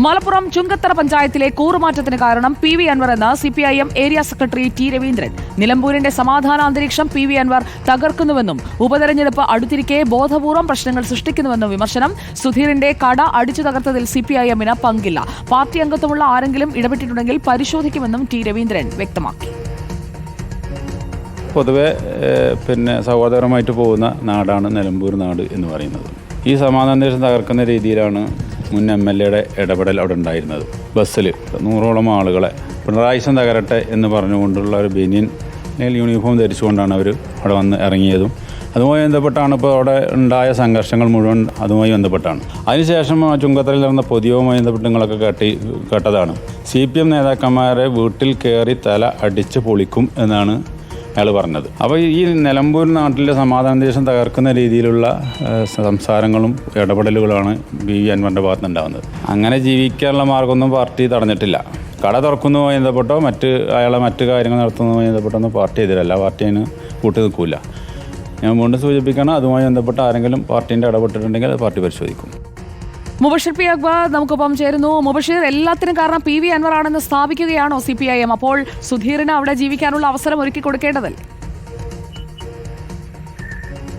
മലപ്പുറം ചുങ്കത്തറ പഞ്ചായത്തിലെ കൂറുമാറ്റത്തിന് കാരണം P V Anvar എന്ന C P I M area secretary T Raveendran. നിലമ്പൂരിന്റെ സമാധാന അന്തരീക്ഷം പി വി അൻവർ തകർക്കുന്നുവെന്നും ഉപതെരഞ്ഞെടുപ്പ് അടുത്തിരിക്കെ ബോധപൂർവം പ്രശ്നങ്ങൾ സൃഷ്ടിക്കുന്നുവെന്നും വിമർശനം സുധീറിന്റെ കട അടിച്ചു തകർത്തതിൽ സി പി ഐ എമ്മിന് പങ്കില്ല. പാർട്ടി അംഗത്വമുള്ള ആരെങ്കിലും ഇടപെട്ടിട്ടുണ്ടെങ്കിൽ പരിശോധിക്കുമെന്നും ടി രവീന്ദ്രൻ വ്യക്തമാക്കി. പൊതുവെ പിന്നെ സഹോദരമായിട്ട് പോകുന്ന നാടാണ് നിലമ്പൂർ നാട് എന്ന് പറയുന്നത്. ഈ സമാധാന തകർക്കുന്ന രീതിയിലാണ് മുൻ എം എൽ എയുടെ ഇടപെടൽ അവിടെ ഉണ്ടായിരുന്നത്. ബസ്സിൽ. നൂറോളം ആളുകളെ പിണറായിസം തകരട്ടെ എന്ന് പറഞ്ഞുകൊണ്ടുള്ള ഒരു ബനിയൻ യൂണിഫോം ധരിച്ചുകൊണ്ടാണ് അവർ അവിടെ വന്ന് ഇറങ്ങിയതും. അതുമായി ബന്ധപ്പെട്ടാണ് ഇപ്പോൾ അവിടെ ഉണ്ടായ സംഘർഷങ്ങൾ മുഴുവൻ അതുമായി ബന്ധപ്പെട്ടാണ്. അതിനുശേഷം ചുങ്കത്തറയിൽ നടന്ന പൊതിയവുമായി ബന്ധപ്പെട്ട് നിങ്ങളൊക്കെ കേട്ടി കേട്ടതാണ്. സി പി എം നേതാക്കന്മാരെ വീട്ടിൽ കയറി തല അടിച്ച് പൊളിക്കും എന്നാണ് അയാൾ പറഞ്ഞത്. അപ്പോൾ ഈ നിലമ്പൂർ നാട്ടിലെ സമാധാന ദേശം തകർക്കുന്ന രീതിയിലുള്ള സംസാരങ്ങളും ഇടപെടലുകളാണ് ബി വി അൻവറിന്റെ ഭാഗത്ത് ഉണ്ടാകുന്നത് അങ്ങനെ ജീവിക്കാനുള്ള മാർഗമൊന്നും പാർട്ടി തടഞ്ഞിട്ടില്ല. കട തുറക്കുന്നതുമായി ബന്ധപ്പെട്ടോ മറ്റ് അയാളെ മറ്റ് കാര്യങ്ങൾ നടത്തുന്നതുമായി ബന്ധപ്പെട്ടൊന്നും പാർട്ടി എതിരല്ല. പാർട്ടി അതിന് കൂട്ടി നിൽക്കില്ല ഞാൻ വീണ്ടും സൂചിപ്പിക്കണം അതുമായി ബന്ധപ്പെട്ട് ആരെങ്കിലും പാർട്ടീന്റെ ഇടപെട്ടിട്ടുണ്ടെങ്കിൽ അത് പാർട്ടി പരിശോധിക്കും. മുബഷിർ പി അക്ബർ നമുക്കൊപ്പം ചേരുന്നു. മുബഷിർ എല്ലാത്തിനും കാരണം പി വി അൻവർ ആണെന്ന് സ്ഥാപിക്കുകയാണോ സി പി ഐ എം? അപ്പോൾ സുധീറിന് അവിടെ ജീവിക്കാനുള്ള അവസരം ഒരുക്കി കൊടുക്കേണ്ടതല്ലേ?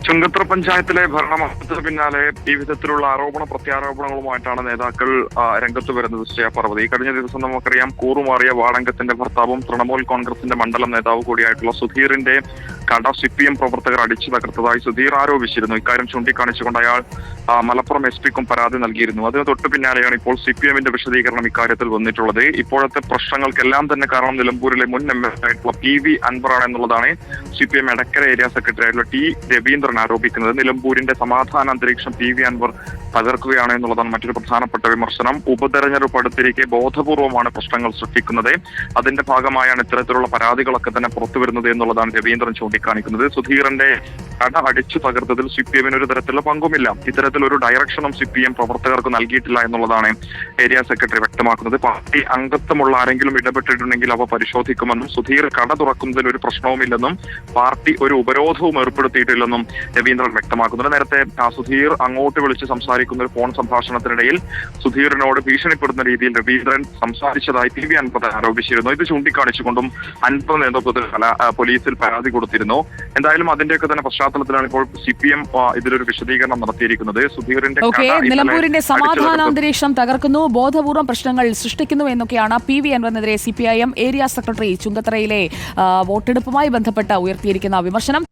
ചുങ്കത്ര പഞ്ചായത്തിലെ ഭരണമാറ്റത്തിന് പിന്നാലെ വിവിധത്തിലുള്ള വിധത്തിലുള്ള ആരോപണ പ്രത്യാരോപണങ്ങളുമായിട്ടാണ് നേതാക്കൾ രംഗത്ത് വരുന്നത് ഈ കഴിഞ്ഞ ദിവസം നമുക്കറിയാം കൂറുമാറിയ വാടങ്കത്തിന്റെ ഭർത്താവും തൃണമൂൽ കോൺഗ്രസിന്റെ മണ്ഡലം നേതാവ് കൂടിയായിട്ടുള്ള സുധീറിന്റെ കട സി പി എം പ്രവർത്തകർ അടിച്ചു തകർത്തതായി സുധീർ ആരോപിച്ചിരുന്നു. ഇക്കാര്യം ചൂണ്ടിക്കാണിച്ചുകൊണ്ട് അയാൾ മലപ്പുറം എസ് പിക്കും പരാതി നൽകിയിരുന്നു. അതിന് തൊട്ടു പിന്നാലെയാണ് ഇപ്പോൾ സി പി എമ്മിന്റെ വിശദീകരണം ഇക്കാര്യത്തിൽ വന്നിട്ടുള്ളത്. ഇപ്പോഴത്തെ പ്രശ്നങ്ങൾക്കെല്ലാം തന്നെ കാരണം നിലമ്പൂരിലെ മുൻ എം എൽ എ ആയിട്ടുള്ള പി വി അൻവറാണ് എന്നുള്ളതാണ് C P M Edakkara area secretary ആയിട്ടുള്ള ടി രവീന്ദ്രൻ ആരോപിക്കുന്നത്. നിലമ്പൂരിന്റെ സമാധാന അന്തരീക്ഷം പി വി അൻവർ തകർക്കുകയാണ് എന്നുള്ളതാണ് മറ്റൊരു പ്രധാനപ്പെട്ട വിമർശനം. ഉപതെരഞ്ഞെടുപ്പ് അടുത്തിരിക്കെ ബോധപൂർവമാണ് പ്രശ്നങ്ങൾ സൃഷ്ടിക്കുന്നത്. അതിന്റെ ഭാഗമായാണ് ഇത്തരത്തിലുള്ള പരാതികളൊക്കെ തന്നെ പുറത്തുവരുന്നത് എന്നുള്ളതാണ് രവീന്ദ്രൻ ചൂണ്ടിക്കാണിക്കുന്നത് സുധീറിന്റെ കട അടിച്ചു തകർത്തതിൽ സി പി എമ്മിന് ഒരു തരത്തിലുള്ള പങ്കുമില്ല. ഇത്തരത്തിൽ ഒരു ഡയറക്ഷനും സി പി എം പ്രവർത്തകർക്ക് നൽകിയിട്ടില്ല എന്നുള്ളതാണ് ഏരിയ സെക്രട്ടറി വ്യക്തമാക്കുന്നത്. പാർട്ടി അംഗത്വമുള്ള ആരെങ്കിലും ഇടപെട്ടിട്ടുണ്ടെങ്കിൽ അവ പരിശോധിക്കുമെന്നും സുധീർ കട തുറക്കുന്നതിൽ ഒരു പ്രശ്നവുമില്ലെന്നും പാർട്ടി ഒരു ഉപരോധവും ഏർപ്പെടുത്തിയിട്ടില്ലെന്നും രവീന്ദ്രൻ വ്യക്തമാക്കുന്നുണ്ട് നേരത്തെ സുധീർ അങ്ങോട്ട് വിളിച്ച് സംസാരിക്കുന്ന ഒരു ഫോൺ സംഭാഷണത്തിനിടയിൽ സുധീറിനോട് ഭീഷണിപ്പെടുന്ന രീതിയിൽ രവീന്ദ്രൻ സംസാരിച്ചതായി പി വി അൻപത് ആരോപിച്ചിരുന്നു. ഇത് ചൂണ്ടിക്കാണിച്ചുകൊണ്ടും അൻപത് നേതൃത്വത്തിൽ പോലീസിൽ പരാതി കൊടുത്തിരുന്നു. എന്തായാലും അതിന്റെയൊക്കെ തന്നെ പശ്ചാത്തലത്തിലാണ് ഇപ്പോൾ സി പി എം ഇതിലൊരു വിശദീകരണം നടത്തിയിരിക്കുന്നത്. സുധീരന്റെ നിലമ്പൂരിന്റെ സമാധാന അന്തരീക്ഷം തകർക്കുന്നു. ബോധപൂർവം പ്രശ്നങ്ങൾ സൃഷ്ടിക്കുന്നു എന്നൊക്കെയാണ് P V അൻവറിനെതിരെ C P I M area secretary ചുങ്കത്തറയിലെ വോട്ടെടുപ്പുമായി ബന്ധപ്പെട്ട് ഉയർത്തിയിരിക്കുന്ന വിമർശനം.